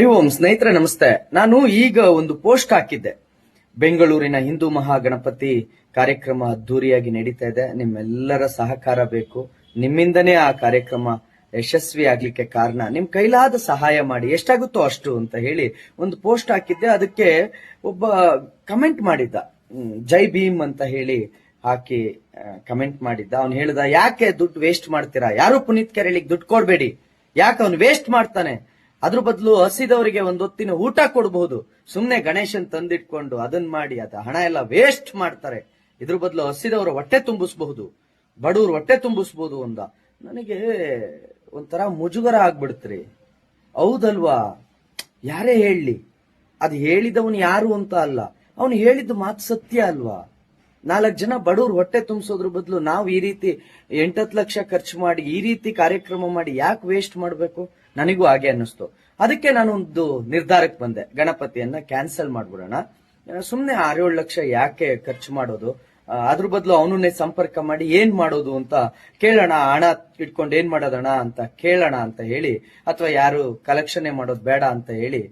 ಓಂ ಸ್ನೇಹಿತರೆ, ನಮಸ್ತೆ. ನಾನು ಈಗ ಒಂದು ಪೋಸ್ಟ್ ಹಾಕಿದ್ದೆ. ಬೆಂಗಳೂರಿನ ಹಿಂದೂ ಮಹಾಗಣಪತಿ ಕಾರ್ಯಕ್ರಮ ಅದ್ದೂರಿಯಾಗಿ ನಡೀತಾ ಇದೆ. ನಿಮ್ಮೆಲ್ಲರ ಸಹಕಾರ ಬೇಕು. ನಿಮ್ಮಿಂದನೇ ಆ ಕಾರ್ಯಕ್ರಮ ಯಶಸ್ವಿ ಆಗ್ಲಿಕ್ಕೆ ಕಾರಣ. ನಿಮ್ ಕೈಲಾದ ಸಹಾಯ ಮಾಡಿ. ಎಷ್ಟಾಗುತ್ತೋ ಅಷ್ಟು ಅಂತ ಹೇಳಿ ಒಂದು ಪೋಸ್ಟ್ ಹಾಕಿದ್ದೆ. ಅದಕ್ಕೆ ಒಬ್ಬ ಕಮೆಂಟ್ ಮಾಡಿದ್ದ. ಜೈ ಭೀಮ್ ಅಂತ ಹೇಳಿ ಹಾಕಿ ಕಮೆಂಟ್ ಮಾಡಿದ್ದ. ಅವ್ನು ಹೇಳಿದ, ಯಾಕೆ ದುಡ್ಡು ವೇಸ್ಟ್ ಮಾಡ್ತೀರಾ? ಯಾರು ಪುನೀತ್ ಕೆರೆಳಿಗೆ ದುಡ್ಡು ಕೊಡ್ಬೇಡಿ. ಯಾಕೆ ಅವ್ನು ವೇಸ್ಟ್ ಮಾಡ್ತಾನೆ? ಅದ್ರ ಬದಲು ಹಸಿದವರಿಗೆ ಒಂದೊತ್ತಿನ ಊಟ ಕೊಡಬಹುದು. ಸುಮ್ನೆ ಗಣೇಶನ್ ತಂದಿಟ್ಕೊಂಡು ಅದನ್ನ ಮಾಡಿ ಅದ ಹಣ ಎಲ್ಲ ವೇಸ್ಟ್ ಮಾಡ್ತಾರೆ. ಇದ್ರ ಬದಲು ಹಸಿದವರ ಹೊಟ್ಟೆ ತುಂಬಿಸಬಹುದು. ಬಡವ್ರ ಹೊಟ್ಟೆ ತುಂಬಿಸಬಹುದು ಅಂದ. ನನಗೆ ಒಂಥರ ಮುಜುಗರ ಆಗ್ಬಿಡ್ತ್ರಿ. ಹೌದಲ್ವಾ? ಯಾರೇ ಹೇಳಲಿ ಅದು ಹೇಳಿದವನು ಯಾರು ಅಂತ ಅಲ್ಲ. ಅವನು ಹೇಳಿದ್ದು ಮಾತು ಸತ್ಯ ಅಲ್ವಾ? ನಾಲ್ಕು ಜನ ಬಡವ್ರು ಹೊಟ್ಟೆ ತುಂಬಿಸೋದ್ರ ಬದಲು ನಾವು ಈ ರೀತಿ ಎಂಟತ್ತು ಲಕ್ಷ ಖರ್ಚು ಮಾಡಿ ಈ ರೀತಿ ಕಾರ್ಯಕ್ರಮ ಮಾಡಿ ಯಾಕೆ ವೇಸ್ಟ್ ಮಾಡಬೇಕು? ನನಗೂ ಹಾಗೆ ಅನ್ನಿಸ್ತು. ಅದಕ್ಕೆ ನಾನು ಒಂದು ನಿರ್ಧಾರಕ್ಕೆ ಬಂದೆ. ಗಣಪತಿಯನ್ನ ಕ್ಯಾನ್ಸಲ್ ಮಾಡ್ಬಿಡೋಣ. ಸುಮ್ಮನೆ ಆರೇಳು ಲಕ್ಷ ಯಾಕೆ ಖರ್ಚು ಮಾಡೋದು? ಅದ್ರ ಬದಲು ಅವನನ್ನೇ ಸಂಪರ್ಕ ಮಾಡಿ ಏನ್ ಮಾಡೋದು ಅಂತ ಕೇಳೋಣ, ಹಣ ಇಟ್ಕೊಂಡು ಏನ್ ಮಾಡೋದಣ ಅಂತ ಕೇಳೋಣ ಅಂತ ಹೇಳಿ, ಅಥವಾ ಯಾರು ಕಲೆಕ್ಷನ್ ಮಾಡೋದು ಬೇಡ ಅಂತ ಹೇಳಿ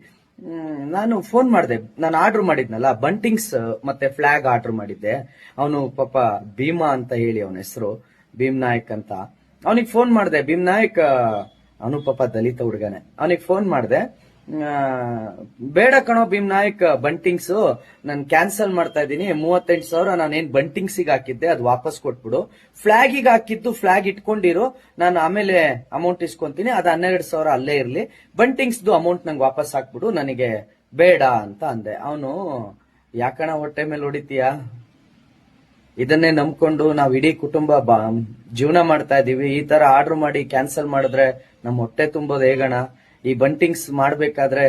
ನಾನು ಫೋನ್ ಮಾಡಿದೆ. ನಾನು ಆರ್ಡರ್ ಮಾಡಿದ್ನಲ್ಲ ಬಂಟಿಂಗ್ಸ್ ಮತ್ತೆ ಫ್ಲಾಗ್ ಆರ್ಡರ್ ಮಾಡಿದ್ದೆ. ಅವನು ಪಾಪ ಭೀಮಾ ಅಂತ ಹೇಳಿ ಅವನ ಹೆಸರು, ಭೀಮ್ ನಾಯಕ್ ಅಂತ. ಅವನಿಗೆ ಫೋನ್ ಮಾಡಿದೆ. ಭೀಮ್ ನಾಯಕ್ ಅವನು ಪಾಪ ದಲಿತ ಹುಡುಗನೆ. ಅವನಿಗೆ ಫೋನ್ ಮಾಡಿದೆ. ಬೇಡ ಕಣೋ ಭೀಮ್ ನಾಯಕ್ ಬಂಟಿಂಗ್ಸ್ ನಾನು ಕ್ಯಾನ್ಸಲ್ ಮಾಡ್ತಾ ಇದ್ದೀನಿ. ಮೂವತ್ತೆಂಟು ಸಾವಿರ ನಾನೇನ್ ಬಂಟಿಂಗ್ಸಿಗೆ ಹಾಕಿದ್ದೆ, ಅದು ವಾಪಸ್ ಕೊಟ್ಬಿಡು. ಫ್ಲಾಗಿಗೆ ಹಾಕಿದ್ದು, ಫ್ಲಾಗ್ ಇಟ್ಕೊಂಡಿರು. ನಾನು ಆಮೇಲೆ ಅಮೌಂಟ್ ಇಸ್ಕೊಂತೀನಿ. ಅದು ಹನ್ನೆರಡು ಸಾವಿರ ಅಲ್ಲೇ ಇರ್ಲಿ. ಬಂಟಿಂಗ್ಸ್ದು ಅಮೌಂಟ್ ನಂಗೆ ವಾಪಸ್ ಹಾಕ್ಬಿಡು. ನನಗೆ ಬೇಡ ಅಂತ ಅಂದೆ. ಅವನು, ಯಾಕಣ ಹೊಟ್ಟೆ ಮೇಲೆ ಹೊಡಿತೀಯಾ? ಇದನ್ನೇ ನಂಬ್ಕೊಂಡು ನಾವ್ ಇಡೀ ಕುಟುಂಬ ಜೀವನ ಮಾಡ್ತಾ ಇದೀವಿ. ಈ ತರ ಆರ್ಡರ್ ಮಾಡಿ ಕ್ಯಾನ್ಸಲ್ ಮಾಡಿದ್ರೆ ನಮ್ಮ ಹೊಟ್ಟೆ ತುಂಬೋದು. ಹೇಗಣ? ಈ ಬಂಟಿಂಗ್ಸ್ ಮಾಡ್ಬೇಕಾದ್ರೆ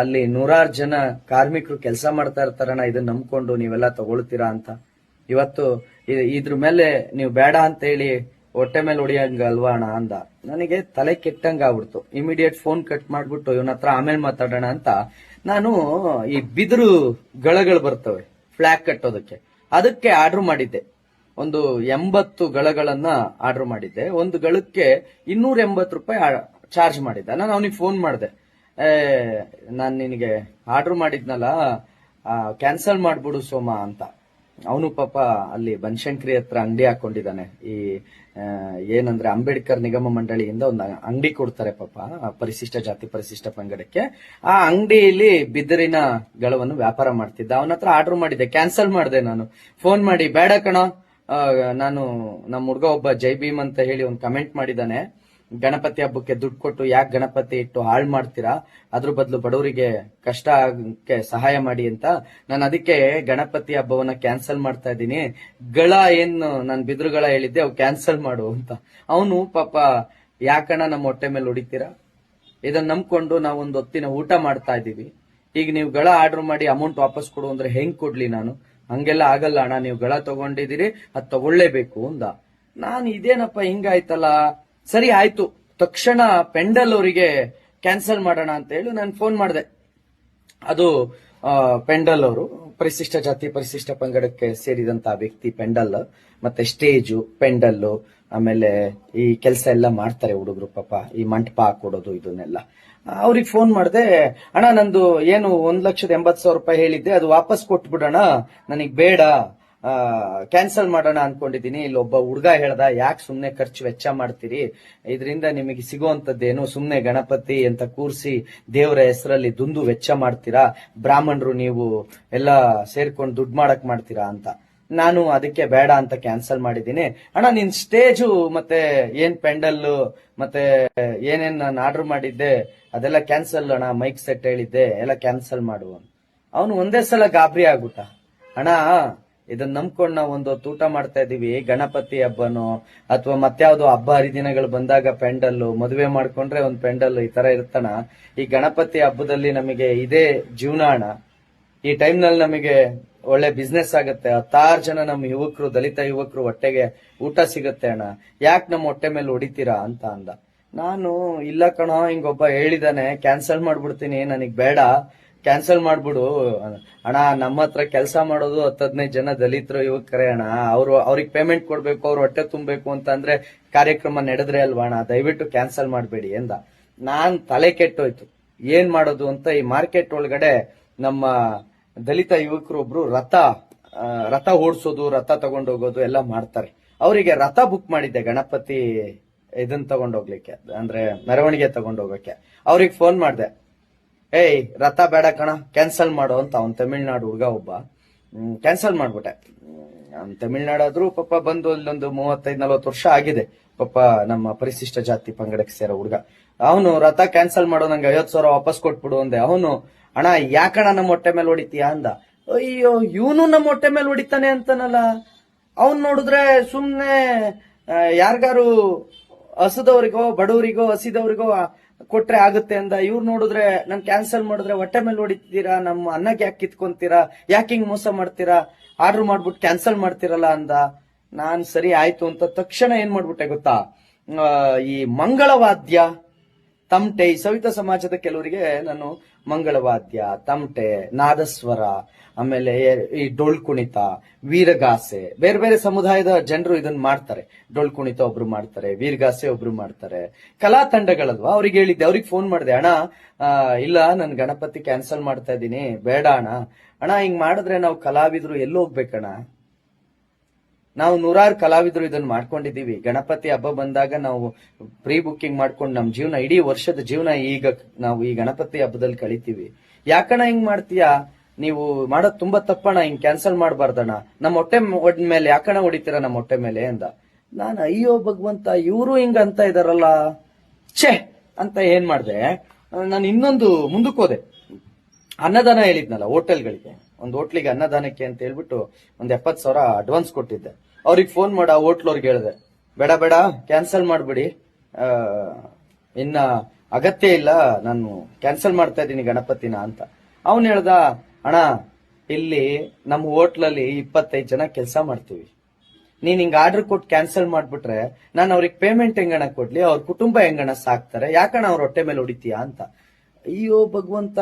ಅಲ್ಲಿ ನೂರಾರು ಜನ ಕಾರ್ಮಿಕರು ಕೆಲಸ ಮಾಡ್ತಾ ಇರ್ತಾರಣ. ಇದನ್ನ ನಂಬ್ಕೊಂಡು ನೀವೆಲ್ಲ ತಗೊಳ್ತೀರಾ ಅಂತ. ಇವತ್ತು ಇದ್ರ ಮೇಲೆ ನೀವು ಬೇಡ ಅಂತ ಹೇಳಿ ಹೊಟ್ಟೆ ಮೇಲೆ ಹೊಡಿಯಂಗ ಅಲ್ವಾ ಅಣ್ಣ ಅಂದ. ನನಗೆ ತಲೆ ಕೆಟ್ಟಂಗ ಆಗ್ಬಿಡ್ತು. ಇಮಿಡಿಯೇಟ್ ಫೋನ್ ಕಟ್ ಮಾಡ್ಬಿಟ್ಟು ಇವನ ಹತ್ರ ಆಮೇಲೆ ಮಾತಾಡೋಣ ಅಂತ. ನಾನು ಈ ಬಿದಿರು ಗಳಗಳು ಬರ್ತವೆ. ಫ್ಲಾಗ್ ಕಟ್ಟೋದಕ್ಕೆ. ಅದಕ್ಕೆ ಆರ್ಡರ್ ಮಾಡಿದ್ದೆ. ಒಂದು ಎಂಬತ್ತು ಗಳಗಳನ್ನ ಆರ್ಡರ್ ಮಾಡಿದ್ದೆ. ಒಂದು ಗಳಕ್ಕೆ ಇನ್ನೂರ ಎಂಬತ್ತು ರೂಪಾಯಿ ಚಾರ್ಜ್ ಮಾಡಿದ್ದೆ. ನಾನು ಅವನಿಗೆ ಫೋನ್ ಮಾಡಿದೆ. ನಾನು ನಿನಗೆ ಆರ್ಡರ್ ಮಾಡಿದ್ನಲ್ಲ ಕ್ಯಾನ್ಸಲ್ ಮಾಡಿಬಿಡು ಸೋಮ ಅಂತ. ಅವನು ಪಾಪ ಅಲ್ಲಿ ಬನಶಂಕರಿ ಹತ್ರ ಅಂಗಡಿ ಹಾಕೊಂಡಿದ್ದಾನೆ. ಈ ಏನಂದ್ರೆ ಅಂಬೇಡ್ಕರ್ ನಿಗಮ ಮಂಡಳಿಯಿಂದ ಒಂದು ಅಂಗಡಿ ಕೊಡ್ತಾರೆ ಪಾಪ ಪರಿಶಿಷ್ಟ ಜಾತಿ ಪರಿಶಿಷ್ಟ ಪಂಗಡಕ್ಕೆ. ಆ ಅಂಗಡಿಯಲ್ಲಿ ಬಿದಿರಿನ ಗಳವನ್ನು ವ್ಯಾಪಾರ ಮಾಡ್ತಿದ್ದ. ಅವನ ಹತ್ರ ಆರ್ಡರ್ ಮಾಡಿದ್ದೆ ಕ್ಯಾನ್ಸಲ್ ಮಾಡಿದೆ ನಾನು. ಫೋನ್ ಮಾಡಿ, ಬೇಡ ಕಣ ನಾನು ನಮ್ಮ ಹುಡುಗ ಒಬ್ಬ ಜೈ ಭೀಮ್ ಅಂತ ಹೇಳಿ ಒಂದು ಕಮೆಂಟ್ ಮಾಡಿದ್ದಾನೆ. ಗಣಪತಿ ಹಬ್ಬಕ್ಕೆ ದುಡ್ಡು ಕೊಟ್ಟು ಯಾಕೆ ಗಣಪತಿ ಇಟ್ಟು ಹಾಳು ಮಾಡ್ತೀರಾ? ಅದ್ರ ಬದಲು ಬಡವರಿಗೆ ಕಷ್ಟ ಆಗಕ್ಕೆ ಸಹಾಯ ಮಾಡಿ ಅಂತ ನಾನು ಅದಕ್ಕೆ ಗಣಪತಿ ಹಬ್ಬವನ್ನ ಕ್ಯಾನ್ಸಲ್ ಮಾಡ್ತಾ ಇದ್ದೀನಿ. ಗಳ ಏನು ನಾನು ಬಿದ್ರುಗಳ ಹೇಳಿದ್ದೆ ಅವು ಕ್ಯಾನ್ಸಲ್ ಮಾಡು ಅಂತ. ಅವನು ಪಾಪ ಯಾಕಣ್ಣ ನಮ್ಮ ಹೊಟ್ಟೆ ಮೇಲೆ ಹೊಡಿತೀರಾ? ಇದನ್ನ ನಂಬ್ಕೊಂಡು ನಾವು ಒಂದು ಹೊತ್ತಿನ ಊಟ ಮಾಡ್ತಾ ಇದ್ದೀವಿ. ಈಗ ನೀವು ಗಳ ಆರ್ಡರ್ ಮಾಡಿ ಅಮೌಂಟ್ ವಾಪಸ್ ಕೊಡು ಅಂದ್ರೆ ಹೆಂಗ್ ಕೊಡ್ಲಿ ನಾನು? ಹಂಗೆಲ್ಲ ಆಗಲ್ಲ ಅಣ್ಣ, ನೀವು ಗಳ ತಗೊಂಡಿದ್ದೀರಿ, ಅದ್ ತಗೊಳ್ಳೇಬೇಕು ಅಂದ ನಾನು ಇದೇನಪ್ಪ ಹಿಂಗಾಯ್ತಲ್ಲ? ಸರಿ, ಆಯ್ತು. ತಕ್ಷಣ ಪೆಂಡಲ್ ಅವರಿಗೆ ಕ್ಯಾನ್ಸಲ್ ಮಾಡೋಣ ಅಂತ ಹೇಳಿ ನಾನು ಫೋನ್ ಮಾಡಿದೆ. ಅದು ಪೆಂಡಲ್ ಅವರು, ಪರಿಶಿಷ್ಟ ಜಾತಿ, ಪರಿಶಿಷ್ಟ ಪಂಗಡಕ್ಕೆ ಸೇರಿದಂತ ವ್ಯಕ್ತಿ ಪೆಂಡಲ್, ಮತ್ತೆ ಸ್ಟೇಜು ಪೆಂಡಲ್ಲು ಆಮೇಲೆ ಈ ಕೆಲಸ ಎಲ್ಲ ಮಾಡ್ತಾರೆ ಹುಡುಗರು, ಪಾಪ, ಈ ಮಂಟಪ ಹಾಕೊಡೋದು, ಇದನ್ನೆಲ್ಲ. ಅವ್ರಿಗೆ ಫೋನ್ ಮಾಡಿದೆ, ಅಣ್ಣ, ನಂದು ಏನು ಒಂದ್ ಲಕ್ಷದ ಎಂಬತ್ ಸಾವಿರ ರೂಪಾಯಿ ಹೇಳಿದ್ದೆ, ಅದು ವಾಪಸ್ ಕೊಟ್ಬಿಡೋಣ, ನನಗ್ ಬೇಡ ಕ್ಯಾನ್ಸಲ್ ಮಾಡೋಣ ಅನ್ಕೊಂಡಿದೀನಿ ಇಲ್ಲಿ ಒಬ್ಬ ಹುಡುಗ ಹೇಳ್ದ, ಯಾಕೆ ಸುಮ್ನೆ ಖರ್ಚು ವೆಚ್ಚ ಮಾಡ್ತೀರಿ? ಇದರಿಂದ ನಿಮಗೆ ಸಿಗುವಂತದ್ದೇನು ಸುಮ್ನೆ ಗಣಪತಿ ಅಂತ ಕೂರಿಸಿ ದೇವರ ಹೆಸರಲ್ಲಿ ದುಂದು ವೆಚ್ಚ ಮಾಡ್ತೀರಾ? ಬ್ರಾಹ್ಮಣರು ನೀವು ಎಲ್ಲ ಸೇರ್ಕೊಂಡು ದುಡ್ಡು ಮಾಡಕ್ ಮಾಡ್ತೀರಾ ಅಂತ. ನಾನು ಅದಕ್ಕೆ ಬೇಡ ಅಂತ ಕ್ಯಾನ್ಸಲ್ ಮಾಡಿದ್ದೀನಿ. ಅಣ್ಣ, ನಿನ್ ಸ್ಟೇಜು ಮತ್ತೆ ಏನ್ ಪೆಂಡಲ್ ಮತ್ತೆ ಏನೇನ್ ನಾನು ಆರ್ಡರ್ ಮಾಡಿದ್ದೆ, ಅದೆಲ್ಲ ಕ್ಯಾನ್ಸಲ್ ಅಣ್ಣ ಮೈಕ್ ಸೆಟ್ ಹೇಳಿದ್ದೆ, ಎಲ್ಲ ಕ್ಯಾನ್ಸಲ್ ಮಾಡು ಅವನು ಒಂದೇ ಸಲ ಗಾಬರಿ ಆಗ್ಬಿಟ್ಟ. ಅಣ್ಣ ಇದನ್ನ ನಂಬ್ಕೊಂಡು ನಾವು ಒಂದು ತೂಟ ಮಾಡ್ತಾ ಇದೀವಿ. ಗಣಪತಿ ಹಬ್ಬನೋ ಅಥವಾ ಮತ್ಯಾವ್ದೋ ಹಬ್ಬ ಹರಿದಿನಗಳು ಬಂದಾಗ ಪೆಂಡಲ್ಲು, ಮದುವೆ ಮಾಡ್ಕೊಂಡ್ರೆ ಒಂದು ಪೆಂಡಲ್ ಈ ತರ ಇರ್ತಾನ ಈ ಗಣಪತಿ ಹಬ್ಬದಲ್ಲಿ ನಮಗೆ ಇದೇ ಜೀವನಾಣ. ಈ ಟೈಮ್ನಲ್ಲಿ ನಮಗೆ ಒಳ್ಳೆ ಬಿಸ್ನೆಸ್ ಆಗುತ್ತೆ. ಹತ್ತಾರು ಜನ ನಮ್ಮ ಯುವಕರು, ದಲಿತ ಯುವಕರು ಹೊಟ್ಟೆಗೆ ಊಟ ಸಿಗುತ್ತೆ ಅಣ್ಣ. ಯಾಕೆ ನಮ್ಮ ಹೊಟ್ಟೆ ಮೇಲೆ ಹೊಡಿತೀರಾ ಅಂತ ಅಂದ. ನಾನು, ಇಲ್ಲ ಕಣೋ, ಹಿಂಗೊಬ್ಬ ಹೇಳಿದಾನೆ, ಕ್ಯಾನ್ಸಲ್ ಮಾಡ್ಬಿಡ್ತೀನಿ, ನನಗ್ ಬೇಡ. ಕ್ಯಾನ್ಸಲ್ ಮಾಡ್ಬಿಡು. ಅಣ್ಣ, ನಮ್ಮ ಹತ್ರ ಕೆಲಸ ಮಾಡೋದು ಹತ್ತು ಹದಿನೈದು ಜನ ದಲಿತರು ಯುವಕರೇ ಅಣ್ಣ, ಅವರು ಅವ್ರಿಗೆ ಪೇಮೆಂಟ್ ಕೊಡ್ಬೇಕು, ಅವ್ರು ಹೊಟ್ಟೆ ತುಂಬಬೇಕು ಅಂತ ಅಂದ್ರೆ ಕಾರ್ಯಕ್ರಮ ನಡೆದ್ರೆ ಅಲ್ವಾ ಅಣ್ಣ? ದಯವಿಟ್ಟು ಕ್ಯಾನ್ಸಲ್ ಮಾಡಬೇಡಿ ಎಂದ. ನಾನ್ ತಲೆ ಕೆಟ್ಟೋಯ್ತು. ಏನ್ ಮಾಡೋದು ಅಂತ ಈ ಮಾರ್ಕೆಟ್ ಒಳಗಡೆ ನಮ್ಮ ದಲಿತ ಯುವಕರು ಒಬ್ರು ರಥ ರಥ ಓಡಿಸೋದು, ರಥ ತಗೊಂಡೋಗೋದು ಎಲ್ಲ ಮಾಡ್ತಾರೆ. ಅವರಿಗೆ ರಥ ಬುಕ್ ಮಾಡಿದ್ದೆ ಗಣಪತಿ ಇದನ್ನ ತಗೊಂಡೋಗ್ಲಿಕ್ಕೆ ಅಂದ್ರೆ ಮೆರವಣಿಗೆ ತಗೊಂಡೋಗಕ್ಕೆ ಅವ್ರಿಗೆ ಫೋನ್ ಮಾಡ್ದೆ. ಏಯ್, ರಥ ಬೇಡ ಕಣ ಕ್ಯಾನ್ಸಲ್ ಮಾಡು ಅಂತ ಅವ್ನ್ ತಮಿಳ್ನಾಡು ಹುಡುಗ ಒಬ್ಬ. ಕ್ಯಾನ್ಸಲ್ ಮಾಡ್ಬಿಟ್ಟೆ. ಅವ್ನ್ ತಮಿಳ್ನಾಡಾದ್ರೂ ಪಾಪ ಬಂದು ಅಲ್ಲೊಂದು ಮೂವತ್ತೈದು, ನಲ್ವತ್ತು ವರ್ಷ ಆಗಿದೆ. ಪಾಪ ನಮ್ಮ ಪರಿಶಿಷ್ಟ ಜಾತಿ ಪಂಗಡಕ್ಕೆ ಸೇರೋ ಹುಡುಗ. ಅವನು ರಥ ಕ್ಯಾನ್ಸಲ್ ಮಾಡೋ ನಂಗೆ ಐವತ್ ಸಾವಿರ ವಾಪಸ್ ಕೊಟ್ಬಿಡು ಅಂದೆ. ಅವನು, ಅಣ್ಣ ಯಾಕಣ ನಮ್ಮ ಹೊಟ್ಟೆ ಮೇಲೆ ಹೊಡಿತೀಯಾ? ಅಂದ. ಅಯ್ಯೋ, ಇವನು ನಮ್ಮ ಹೊಟ್ಟೆ ಮೇಲೆ ಹೊಡಿತಾನೆ ಅಂತಾನಲ್ಲ. ಅವ್ನ್ ನೋಡಿದ್ರೆ ಸುಮ್ನೆ ಯಾರ್ಗಾರು ಹಸದವರಿಗೋ, ಬಡವರಿಗೋ, ಹಸಿದವರಿಗೋ ಕೊಟ್ರೆ ಆಗುತ್ತೆ ಅಂದ. ಇವ್ರು ನೋಡಿದ್ರೆ ನಾನು ಕ್ಯಾನ್ಸಲ್ ಮಾಡಿದ್ರೆ ಹೊಟ್ಟೆ ಮೇಲೆ ಹೊಡಿತೀರಾ? ನಮ್ಮ ಅನ್ನಕ್ಕೆ ಯಾಕೆ ಕಿತ್ಕೊಂತೀರಾ? ಯಾಕೆ ಹಿಂಗ್ ಮೋಸ ಮಾಡ್ತೀರಾ? ಆರ್ಡರ್ ಮಾಡ್ಬಿಟ್ಟು ಕ್ಯಾನ್ಸಲ್ ಮಾಡ್ತೀರಲ್ಲ ಅಂದ. ನಾನ್ ಸರಿ ಆಯ್ತು ಅಂತ ತಕ್ಷಣ ಏನ್ ಮಾಡ್ಬಿಟ್ಟೆ ಗೊತ್ತಾ? ಈ ಮಂಗಳವಾದ್ಯ ತಮಟೆ, ಈ ಸವಿತಾ ಸಮಾಜದ ಕೆಲವರಿಗೆ ನಾನು ಮಂಗಳವಾದ್ಯ, ತಮಟೆ, ನಾದಸ್ವರ, ಆಮೇಲೆ ಈ ಡೊಳ್ ಕುಣಿತ ವೀರಗಾಸೆ, ಬೇರೆ ಬೇರೆ ಸಮುದಾಯದ ಜನರು ಇದನ್ನ ಮಾಡ್ತಾರೆ. ಡೊಳ್ ಕುಣಿತ ಒಬ್ರು ಮಾಡ್ತಾರೆ, ವೀರಗಾಸೆ ಒಬ್ರು ಮಾಡ್ತಾರೆ. ಕಲಾ ತಂಡಗಳಲ್ವಾ? ಅವ್ರಿಗೆ ಹೇಳಿದ್ದೆ, ಅವ್ರಿಗೆ ಫೋನ್ ಮಾಡಿದೆ, ಅಣ್ಣ ಇಲ್ಲ, ನನ್ ಗಣಪತಿ ಕ್ಯಾನ್ಸಲ್ ಮಾಡ್ತಾ ಇದ್ದೀನಿ, ಬೇಡ ಅಣ್ಣ. ಅಣ್ಣ, ಹಿಂಗ್ ಮಾಡಿದ್ರೆ ನಾವು ಕಲಾವಿದ್ರು ಎಲ್ಲಿ ಹೋಗ್ಬೇಕಣ್ಣ? ನಾವು ನೂರಾರು ಕಲಾವಿದರು ಇದನ್ನ ಮಾಡ್ಕೊಂಡಿದ್ದೀವಿ. ಗಣಪತಿ ಹಬ್ಬ ಬಂದಾಗ ನಾವು ಪ್ರೀ ಬುಕ್ಕಿಂಗ್ ಮಾಡ್ಕೊಂಡು ನಮ್ಮ ಜೀವನ, ಇಡೀ ವರ್ಷದ ಜೀವನ ಈಗ ನಾವು ಈ ಗಣಪತಿ ಹಬ್ಬದಲ್ಲಿ ಕಳಿತೀವಿ. ಯಾಕಣ ಹಿಂಗ್ ಮಾಡ್ತೀಯಾ? ನೀವು ಮಾಡೋದ್ ತುಂಬಾ ತಪ್ಪಣ್ಣ, ಹಿಂಗ್ ಕ್ಯಾನ್ಸಲ್ ಮಾಡಬಾರ್ದಣ ನಮ್ಮ ಹೊಟ್ಟೆ ಮೇಲೆ ಯಾಕಣ ಹೊಡಿತೀರ ನಮ್ಮ ಹೊಟ್ಟೆ ಮೇಲೆ ಅಂದ ನಾನು ಅಯ್ಯೋ ಭಗವಂತ, ಇವರು ಹಿಂಗ ಅಂತ ಇದಾರಲ್ಲ. ಛೇ! ಅಂತ ಏನ್ ಮಾಡ್ದೆ? ನಾನು ಇನ್ನೊಂದು ಮುಂದಕ್ಕೆ ಹೋದೆ. ಅನ್ನದಾನ ಹೇಳಿದ್ನಲ್ಲ ಹೋಟೆಲ್ಗಳಿಗೆ. ಒಂದು ಹೋಟ್ಲಿಗೆ ಅನ್ನದಾನಕ್ಕೆ ಅಂತ ಹೇಳ್ಬಿಟ್ಟು ಒಂದು ಎಪ್ಪತ್ತು ಸಾವಿರ ಅಡ್ವಾನ್ಸ್ ಕೊಟ್ಟಿದ್ದೆ. ಅವ್ರಿಗೆ ಫೋನ್ ಮಾಡ ಹೋಟ್ಲವ್ರಿಗೆ ಹೇಳಿದೆ. ಬೇಡ ಬೇಡ ಕ್ಯಾನ್ಸಲ್ ಮಾಡ್ಬಿಡಿ. ಆ, ಇನ್ನ ಅಗತ್ಯ ಇಲ್ಲ ನಾನು ಕ್ಯಾನ್ಸಲ್ ಮಾಡ್ತಾ ಇದ್ದೀನಿ ಗಣಪತಿನ ಅಂತ. ಅವನು ಹೇಳ್ದ ಅಣ್ಣ ಇಲ್ಲಿ ನಮ್ಮ ಹೋಟ್ಲಲ್ಲಿ ಇಪ್ಪತ್ತೈದು ಜನ ಕೆಲಸ ಮಾಡ್ತೀವಿ. ನೀನ್ ಹಿಂಗ್ ಆರ್ಡರ್ ಕೊಟ್ಟು ಕ್ಯಾನ್ಸಲ್ ಮಾಡ್ಬಿಟ್ರೆ ನಾನು ಅವ್ರಿಗೆ ಪೇಮೆಂಟ್ ಹೆಂಗಣ ಕೊಡ್ಲಿ? ಅವ್ರ ಕುಟುಂಬ ಹೆಂಗಣ ಸಾಕ್ತಾರೆ? ಯಾಕಣ ಅವ್ರ ಹೊಟ್ಟೆ ಮೇಲೆ ಹೊಡಿತೀಯಾ? ಅಂತ. ಅಯ್ಯೋ ಭಗವಂತ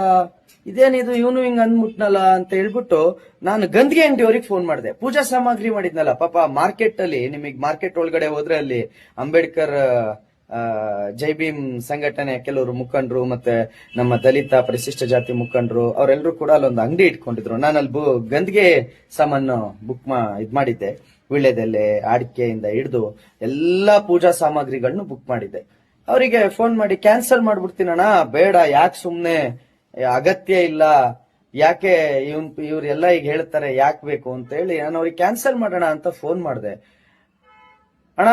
ಇದೇನಿದು ಇವನು ಹಿಂಗ್ ಅಂದ್ಬಿಟ್ನಲ್ಲ ಅಂತ ಹೇಳ್ಬಿಟ್ಟು ನಾನು ಗಂದಿಗೆ ಅಂಗಡಿಯವ್ರಿಗೆ ಫೋನ್ ಮಾಡಿದೆ. ಪೂಜಾ ಸಾಮಗ್ರಿ ಮಾಡಿದ್ನಲ್ಲ, ಪಾಪ ಮಾರ್ಕೆಟ್ ಅಲ್ಲಿ, ನಿಮಗೆ ಮಾರ್ಕೆಟ್ ಒಳಗಡೆ ಹೋದ್ರೆ ಅಲ್ಲಿ ಅಂಬೇಡ್ಕರ್ ಜೈ ಭೀಮ್ ಸಂಘಟನೆ ಕೆಲವರು ಮುಖಂಡರು ಮತ್ತೆ ನಮ್ಮ ದಲಿತ ಪರಿಶಿಷ್ಟ ಜಾತಿ ಮುಖಂಡರು ಅವರೆಲ್ಲರೂ ಕೂಡ ಅಲ್ಲೊಂದು ಅಂಗಡಿ ಇಟ್ಕೊಂಡಿದ್ರು. ನಾನು ಅಲ್ಲಿ ಗಂದಿಗೆ ಸಾಮಾನು ಬುಕ್ ಮಾ, ಇದ್ ಮಾಡಿದ್ದೆ. ವೀಳ್ಯದೆಲೆ ಅಡಿಕೆಯಿಂದ ಹಿಡಿದು ಎಲ್ಲಾ ಪೂಜಾ ಸಾಮಗ್ರಿಗಳನ್ನು ಬುಕ್ ಮಾಡಿದ್ದೆ. ಅವರಿಗೆ ಫೋನ್ ಮಾಡಿ ಕ್ಯಾನ್ಸಲ್ ಮಾಡ್ಬಿಡ್ತೀನಣ್ಣ ಬೇಡ, ಯಾಕೆ ಸುಮ್ನೆ? ಅಗತ್ಯ ಇಲ್ಲ. ಯಾಕೆ ಇವನ್, ಇವ್ರೆಲ್ಲ ಈಗ ಹೇಳ್ತಾರೆ, ಯಾಕೆ ಬೇಕು ಅಂತ ಹೇಳಿ ನಾನು ಅವ್ರಿಗೆ ಕ್ಯಾನ್ಸಲ್ ಮಾಡೋಣ ಅಂತ ಫೋನ್ ಮಾಡಿದೆ. ಅಣ್ಣ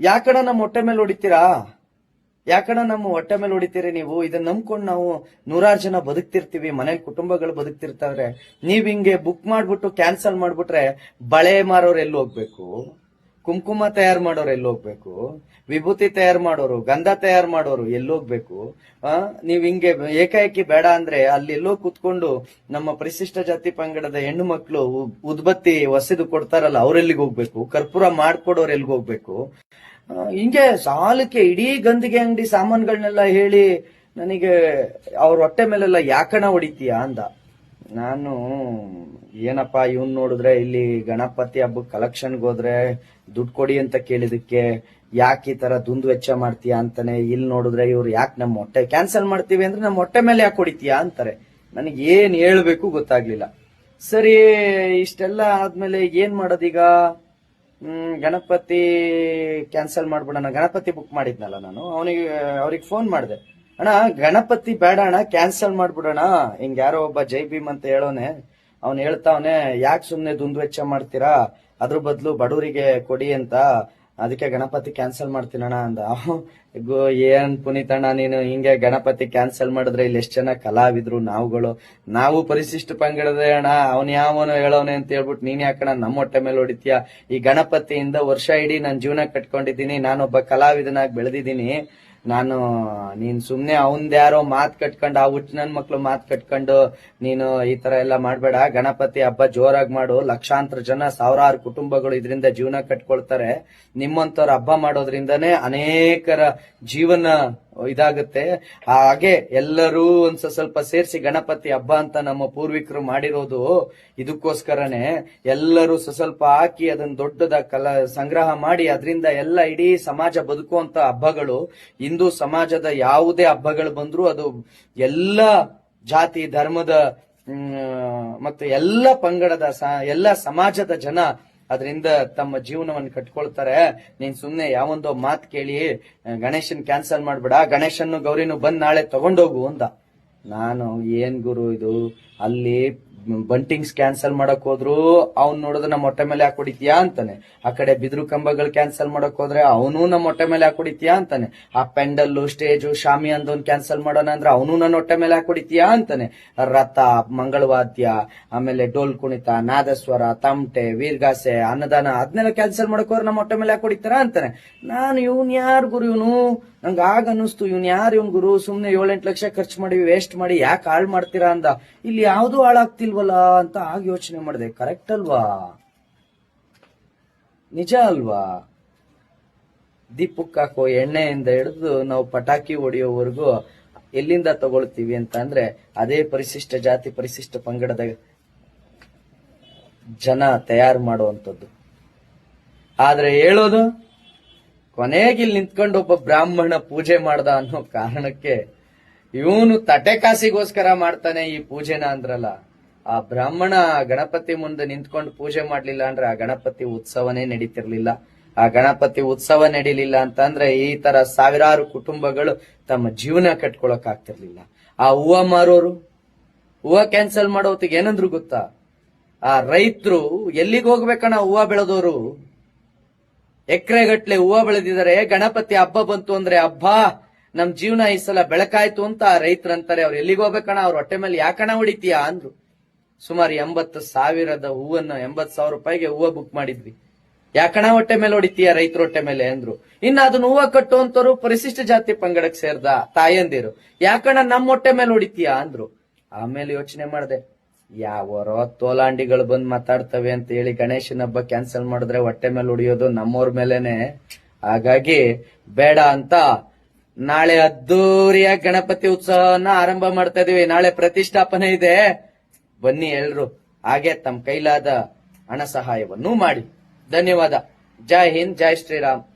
ಯಾಕಣ ನಮ್ಮ ಹೊಟ್ಟೆ ಮೇಲೆ ಹೊಡಿತೀರಾ? ಯಾಕಣ ನಮ್ಮ ಹೊಟ್ಟೆ ಮೇಲೆ ಹೊಡಿತೀರಿ ನೀವು? ಇದನ್ನ ನಂಬ್ಕೊಂಡು ನಾವು ನೂರಾರು ಜನ ಬದುಕ್ತಿರ್ತೀವಿ, ಮನೆ ಕುಟುಂಬಗಳು ಬದುಕ್ತಿರ್ತಾವ್ರೆ. ನೀವ್ ಹಿಂಗೆ ಬುಕ್ ಮಾಡ್ಬಿಟ್ಟು ಕ್ಯಾನ್ಸಲ್ ಮಾಡ್ಬಿಟ್ರೆ ಬಳೆ ಮಾರೋರು ಎಲ್ಲಿ ಹೋಗ್ಬೇಕು? ಕುಂಕುಮ ತಯಾರು ಮಾಡೋರು ಎಲ್ಲಿ ಹೋಗ್ಬೇಕು? ವಿಭೂತಿ ತಯಾರು ಮಾಡೋರು, ಗಂಧ ತಯಾರು ಮಾಡೋರು ಎಲ್ಲಿ ಹೋಗ್ಬೇಕು? ಆ, ನೀವ್ ಹಿಂಗೆ ಏಕಾಏಕಿ ಬೇಡ ಅಂದ್ರೆ ಅಲ್ಲಿ ಎಲ್ಲೋ ಕುತ್ಕೊಂಡು ನಮ್ಮ ಪರಿಶಿಷ್ಟ ಜಾತಿ ಪಂಗಡದ ಹೆಣ್ಣು ಮಕ್ಕಳು ಉದ್ಬತ್ತಿ ಹೊಸದು ಕೊಡ್ತಾರಲ್ಲ, ಅವ್ರೆಲ್ಲಿಗೆ ಹೋಗ್ಬೇಕು? ಕರ್ಪೂರ ಮಾಡ್ಕೊಡೋರು ಎಲ್ಲಿಗೆ ಹೋಗ್ಬೇಕು? ಹಿಂಗೆ ಸಾಲಕ್ಕೆ ಇಡೀ ಗಂದಿಗೆ ಅಂಗಡಿ ಸಾಮಾನುಗಳನ್ನೆಲ್ಲ ಹೇಳಿ ನನಗೆ ಅವ್ರ ಹೊಟ್ಟೆ ಮೇಲೆಲ್ಲ ಯಾಕಣ ಹೊಡಿತೀಯಾ ಅಂದ. ನಾನು ಏನಪ್ಪ ಇವನ್ ನೋಡಿದ್ರೆ ಇಲ್ಲಿ ಗಣಪತಿ ಹಬ್ಬ ಕಲೆಕ್ಷನ್ಗೆ ಹೋದ್ರೆ ದುಡ್ಡು ಕೊಡಿ ಅಂತ ಕೇಳಿದಕ್ಕೆ ಯಾಕೆ ಈ ತರ ದುಂದು ವೆಚ್ಚ ಮಾಡ್ತೀಯಾ ಅಂತಾನೆ ಇಲ್ಲಿ ನೋಡಿದ್ರೆ ಇವ್ರು ಯಾಕೆ ನಮ್ಮ ಹೊಟ್ಟೆ ಕ್ಯಾನ್ಸಲ್ ಮಾಡ್ತೀವಿ ಅಂದ್ರೆ ನಮ್ಮ ಹೊಟ್ಟೆ ಮೇಲೆ ಯಾಕೆ ಹೊಡಿತೀಯಾ ಅಂತಾರೆ. ನನಗೆ ಏನ್ ಹೇಳ್ಬೇಕು ಗೊತ್ತಾಗ್ಲಿಲ್ಲ. ಸರಿ, ಇಷ್ಟೆಲ್ಲ ಆದ್ಮೇಲೆ ಏನ್ ಮಾಡೋದೀಗ? ಹ್ಮ್, ಗಣಪತಿ ಕ್ಯಾನ್ಸಲ್ ಮಾಡ್ಬಿಡೋಣ. ಗಣಪತಿ ಬುಕ್ ಮಾಡಿದ್ನಲ್ಲ ನಾನು. ಅವನಿಗೆ, ಅವ್ರಿಗೆ ಫೋನ್ ಮಾಡಿದೆ. ಅಣ್ಣ, ಗಣಪತಿ ಬೇಡ ಅಣ್ಣ, ಕ್ಯಾನ್ಸಲ್ ಮಾಡ್ಬಿಡೋಣ. ಹಿಂಗ ಯಾರೋ ಒಬ್ಬ ಜೈ ಭೀಮ್ ಅಂತ ಹೇಳೋನೆ, ಅವ್ನ್ ಹೇಳ್ತಾವನೆ, ಯಾಕೆ ಸುಮ್ನೆ ದುಂದುವೆಚ್ಚ ಮಾಡ್ತೀರಾ? ಅದ್ರ ಬದಲು ಬಡವರಿಗೆ ಕೊಡಿ ಅಂತ. ಅದಕ್ಕೆ ಗಣಪತಿ ಕ್ಯಾನ್ಸಲ್ ಮಾಡ್ತೀನಣ್ಣ ಅಂದ. ಗೋ, ಏನ್ ಪುನೀತಣ್ಣ ನೀನು ಹಿಂಗೆ ಗಣಪತಿ ಕ್ಯಾನ್ಸಲ್ ಮಾಡಿದ್ರೆ ಇಲ್ಲಿ ಎಷ್ಟು ಜನ ಕಲಾವಿದ್ರು, ನಾವುಗಳು. ನಾವು ಪರಿಶಿಷ್ಟ ಪಂಗಡದ ಅಣ್ಣ, ಅವನ್ ಯಾವನು ಹೇಳೋನೆ ಅಂತ ಹೇಳ್ಬಿಟ್ಟು ನೀನ್ ಯಾಕಣ್ಣ ನಮ್ಮ ಹೊಟ್ಟೆ ಮೇಲೆ ಹೊಡಿತೀಯ? ಈ ಗಣಪತಿಯಿಂದ ವರ್ಷ ಇಡೀ ನನ್ನ ಜೀವನ ಕಟ್ಕೊಂಡಿದ್ದೀನಿ, ನಾನೊಬ್ಬ ಕಲಾವಿದನಾಗಿ ಬೆಳೆದಿದ್ದೀನಿ. ನಾನು, ನೀನ್ ಸುಮ್ನೆ ಅವನ್ದ ಯಾರೋ ಮಾತ್ ಕಟ್ಕೊಂಡು, ಆ ಹುಟ್ಟು ನನ್ ಮಕ್ಳು ಮಾತ್ ಕಟ್ಕೊಂಡು ನೀನು ಈ ತರ ಎಲ್ಲ ಮಾಡ್ಬೇಡ. ಗಣಪತಿ ಹಬ್ಬ ಜೋರಾಗಿ ಮಾಡು. ಲಕ್ಷಾಂತರ ಜನ, ಸಾವಿರಾರು ಕುಟುಂಬಗಳು ಇದರಿಂದ ಜೀವನ ಕಟ್ಕೊಳ್ತಾರೆ. ನಿಮ್ಮಂತವ್ರ ಹಬ್ಬ ಮಾಡೋದ್ರಿಂದನೇ ಅನೇಕರ ಜೀವನ ಇದಾಗುತ್ತೆ. ಹಾಗೆ ಎಲ್ಲರೂ ಒಂದ್ ಸ್ವಲ್ಪ ಸೇರಿಸಿ ಗಣಪತಿ ಹಬ್ಬ ಅಂತ ನಮ್ಮ ಪೂರ್ವಿಕರು ಮಾಡಿರೋದು ಇದಕ್ಕೋಸ್ಕರನೇ. ಎಲ್ಲರೂ ಸ್ವಲ್ಪ ಹಾಕಿ ಅದನ್ನ ದೊಡ್ಡದ ಕಲ ಸಂಗ್ರಹ ಮಾಡಿ ಅದರಿಂದ ಎಲ್ಲ ಇಡೀ ಸಮಾಜ ಬದುಕುವಂತ ಹಬ್ಬಗಳು, ಹಿಂದೂ ಸಮಾಜದ ಯಾವುದೇ ಹಬ್ಬಗಳು ಬಂದ್ರು ಅದು ಎಲ್ಲ ಜಾತಿ, ಧರ್ಮದ ಮತ್ತು ಎಲ್ಲ ಪಂಗಡದ ಎಲ್ಲ ಸಮಾಜದ ಜನ ಅದರಿಂದ ತಮ್ಮ ಜೀವನವನ್ನು ಕಟ್ಕೊಳ್ತಾರೆ. ನೀನ್ ಸುಮ್ನೆ ಯಾವೊಂದೋ ಮಾತು ಕೇಳಿ ಗಣೇಶನ್ ಕ್ಯಾನ್ಸಲ್ ಮಾಡ್ಬೇಡ, ಗಣೇಶನ್ನು ಗೌರಿನು ಬಂದ್ ನಾಳೆ ತಗೊಂಡೋಗು ಅಂತ. ನಾನು, ಏನ್ ಗುರು ಇದು? ಅಲ್ಲಿ ಬಂಟಿಂಗ್ಸ್ ಕ್ಯಾನ್ಸಲ್ ಮಾಡಕ್ ಹೋದ್ರು, ಅವ್ನ್ ನೋಡಿದ್ರೆ ನಮ್ಮ ಹೊಟ್ಟೆ ಮೇಲೆ ಯಾಕೆ ಹೊಡಿತೀಯಾ ಅಂತಾನೆ. ಆ ಕಡೆ ಬಿದ್ರು ಕಂಬಗಳು ಕ್ಯಾನ್ಸಲ್ ಮಾಡಕ್ ಹೋದ್ರೆ ಅವನು ನಮ್ಮ ಹೊಟ್ಟೆ ಮೇಲೆ ಯಾಕೆ ಹೊಡಿತೀಯಾ ಅಂತಾನೆ. ಆ ಪೆಂಡಲ್ಲು, ಸ್ಟೇಜು, ಶಾಮಿ ಅಂದೊಂದು ಕ್ಯಾನ್ಸಲ್ ಮಾಡೋಣ ಅಂದ್ರೆ ಅವನು ನನ್ನ ಹೊಟ್ಟೆ ಮೇಲೆ ಯಾಕೆ ಹೊಡಿತೀಯಾ ಅಂತಾನೆ. ರಥ, ಮಂಗಳವಾದ್ಯ, ಆಮೇಲೆ ಡೋಲ್ ಕುಣಿತ, ನಾದಸ್ವರ ತಮಟೆ ವೀರ್ಗಾಸೆ, ಅನ್ನದಾನ ಅದನ್ನೆಲ್ಲ ಕ್ಯಾನ್ಸಲ್ ಮಾಡಕ್ ಹೋದ್ರೆ ನಮ್ಮ ಹೊಟ್ಟೆ ಮೇಲೆ ಯಾಕೆ ಹೊಡಿತಾರ ಅಂತಾನೆ. ನಾನು ಇವನ್ ಯಾರು ಗುರು ಇವನು? ನಂಗೆ ಆಗ ಅನ್ನಿಸ್ತು, ಇವ್ನ್ ಯಾರು ಇವ್ನ್ ಗುರು? ಸುಮ್ನೆ ಏಳೆಂಟು ಲಕ್ಷ ಖರ್ಚು ಮಾಡಿ ವೇಸ್ಟ್ ಮಾಡಿ, ಯಾಕೆ ಹಾಳು ಮಾಡ್ತೀರಾ ಅಂದ. ಇಲ್ಲಿ ಯಾವ್ದು ಹಾಳಾಗ್ತಿಲ್ವಲ್ಲ ಅಂತ ಆಗ ಯೋಚನೆ ಮಾಡಿದೆ. ಕರೆಕ್ಟ್ ಅಲ್ವಾ? ನಿಜ ಅಲ್ವಾ? ದೀಪಕ್ ಹಾಕೋ ಎಣ್ಣೆಯಿಂದ ಹಿಡಿದು ನಾವು ಪಟಾಕಿ ಹೊಡೆಯೋವರೆಗೂ ಎಲ್ಲಿಂದ ತಗೊಳ್ತೀವಿ ಅಂತ ಅಂದ್ರೆ ಅದೇ ಪರಿಶಿಷ್ಟ ಜಾತಿ, ಪರಿಶಿಷ್ಟ ಪಂಗಡದ ಜನ ತಯಾರು ಮಾಡುವಂಥದ್ದು. ಆದ್ರೆ ಹೇಳೋದು, ಕೊನೆಗೆ ಇಲ್ಲಿ ನಿಂತ್ಕೊಂಡು ಒಬ್ಬ ಬ್ರಾಹ್ಮಣ ಪೂಜೆ ಮಾಡ್ದ ಅನ್ನೋ ಕಾರಣಕ್ಕೆ ಇವನು ತಟೆ ಕಾಸಿಗೋಸ್ಕರ ಮಾಡ್ತಾನೆ ಈ ಪೂಜೆನ ಅಂದ್ರಲ್ಲ. ಆ ಬ್ರಾಹ್ಮಣ ಗಣಪತಿ ಮುಂದೆ ನಿಂತ್ಕೊಂಡು ಪೂಜೆ ಮಾಡ್ಲಿಲ್ಲ ಅಂದ್ರೆ ಆ ಗಣಪತಿ ಉತ್ಸವನೇ ನಡೀತಿರ್ಲಿಲ್ಲ. ಆ ಗಣಪತಿ ಉತ್ಸವ ನಡೀಲಿಲ್ಲ ಅಂತಂದ್ರೆ ಈ ತರ ಸಾವಿರಾರು ಕುಟುಂಬಗಳು ತಮ್ಮ ಜೀವನ ಕಟ್ಕೊಳಕ್ ಆಗ್ತಿರ್ಲಿಲ್ಲ ಆ ಹೂವ ಮಾರೋರು, ಹೂವ ಕ್ಯಾನ್ಸಲ್ ಮಾಡೋ ಹೊತ್ತಿಗೆ ಏನಂದ್ರು ಗೊತ್ತಾ? ಆ ರೈತರು ಎಲ್ಲಿಗೆ ಹೋಗ್ಬೇಕಣ ಹೂವ ಬೆಳೆದವರು ಎಕರೆಗಟ್ಲೆ ಹೂವ ಬೆಳೆದಿದ್ದಾರೆ, ಗಣಪತಿ ಹಬ್ಬ ಬಂತು ಅಂದ್ರೆ ಹಬ್ಬ ನಮ್ ಜೀವನ ಈ ಸಲ ಬೆಳಕಾಯ್ತು ಅಂತ ರೈತರಂತಾರೆ ಅವ್ರು ಎಲ್ಲಿಗೆ ಹೋಗ್ಬೇಕಣ? ಅವ್ರ ಹೊಟ್ಟೆ ಮೇಲೆ ಯಾಕಣ ಹೊಡಿತೀಯಾ ಅಂದ್ರು. ಸುಮಾರು ಎಂಬತ್ತು ಸಾವಿರದ ಹೂವನ್ನ ಎಂಬತ್ ಸಾವಿರ ರೂಪಾಯಿಗೆ ಹೂವ ಬುಕ್ ಮಾಡಿದ್ವಿ. ಯಾಕಣ ಹೊಟ್ಟೆ ಮೇಲೆ ಹೊಡಿತೀಯ? ರೈತರ ಹೊಟ್ಟೆ ಮೇಲೆ ಅಂದ್ರು. ಇನ್ನ ಅದನ್ನ ಹೂವ ಕಟ್ಟುವಂತವ್ರು ಪರಿಶಿಷ್ಟ ಜಾತಿ ಪಂಗಡಕ್ಕೆ ಸೇರ್ದ ತಾಯಂದಿರು ಯಾಕಣ ನಮ್ಮ ಹೊಟ್ಟೆ ಮೇಲೆ ಹೊಡಿತೀಯ? ಅಂದ್ರು. ಆಮೇಲೆ ಯೋಚನೆ ಮಾಡಿದೆ ಯಾವರೋ ತೋಲಾಂಡಿಗಳು ಬಂದು ಮಾತಾಡ್ತವೆ ಅಂತ ಹೇಳಿ ಗಣೇಶನ ಹಬ್ಬ ಕ್ಯಾನ್ಸಲ್ ಮಾಡಿದ್ರೆ ಹೊಟ್ಟೆ ಮೇಲೆ ಹೊಡಿಯೋದು ನಮ್ಮವ್ರ ಮೇಲೇನೆ. ಹಾಗಾಗಿ ಬೇಡ ಅಂತ ನಾಳೆ ಅದ್ದೂರಿಯ ಗಣಪತಿ ಉತ್ಸವನ ಆರಂಭ ಮಾಡ್ತಾ ಇದೀವಿ. ನಾಳೆ ಪ್ರತಿಷ್ಠಾಪನೆ ಇದೆ. ಬನ್ನಿ ಎಲ್ರು ಹಾಗೆ ತಮ್ಮ ಕೈಲಾದ ಹಣ ಸಹಾಯವನ್ನು ಮಾಡಿ. ಧನ್ಯವಾದ. ಜೈ ಹಿಂದ್ ಜೈ ಶ್ರೀರಾಮ್.